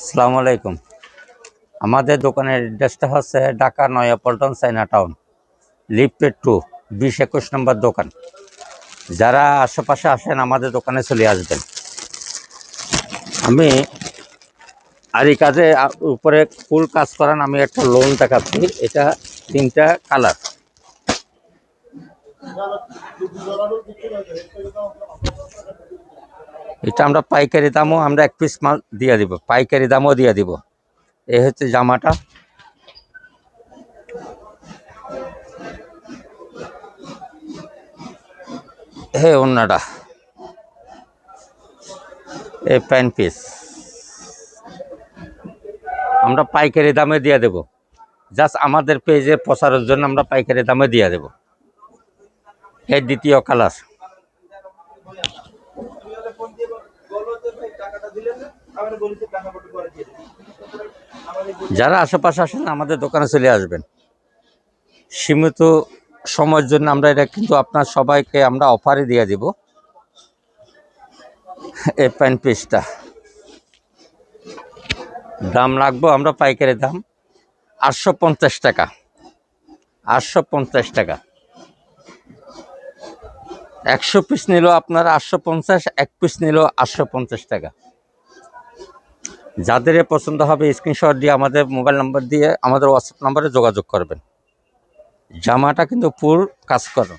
আসসালামু আলাইকুম। আমাদের দোকানের অ্যাড্রেসটা হচ্ছে Dhaka Nayapaltan China town lifted two, বিশ একুশ নম্বর দোকান। যারা আশেপাশে আসেন, আমাদের দোকানে চলে আসবেন। আমি আর এই কাজে উপরে ফুল কাজ করান, আমি একটা লোন দেখাচ্ছি। এটা তিনটা কালার। এটা আমরা পাইকারি দামও আমরা এক পিস মাল দিয়ে দিব, পাইকারি দামও দিয়ে দিব। এই হচ্ছে জামাটা। হে অন্যটা এই প্যান্ট পিস আমরা পাইকারি দামে দিয়ে দেব। জাস্ট আমাদের পেজে প্রচারের জন্য আমরা পাইকারি দামে দিয়ে দেব। এর দ্বিতীয় কালার যারা আশেপাশে আসেন, আমাদের দোকানে চলে আসবেন। সীমিত সময়ের জন্য আমরা এটা কিন্তু আপনার সবাইকে আমরা অফারে দিয়ে দিব। এই প্যান্ট পিসটা দাম রাখব আমরা পাইকারি দাম। আটশো পঞ্চাশ টাকা। আটশো পঞ্চাশ টাকা। একশো পিস নিল আপনার আটশো পঞ্চাশ, এক পিস নিল আটশো পঞ্চাশ টাকা। যাদের পছন্দ হবে স্ক্রিনশট দিয়ে আমাদের মোবাইল নাম্বার দিয়ে আমাদের হোয়াটসঅ্যাপ নাম্বারে যোগাযোগ করবেন। জামাটা কিন্তু পুর কাজ করো।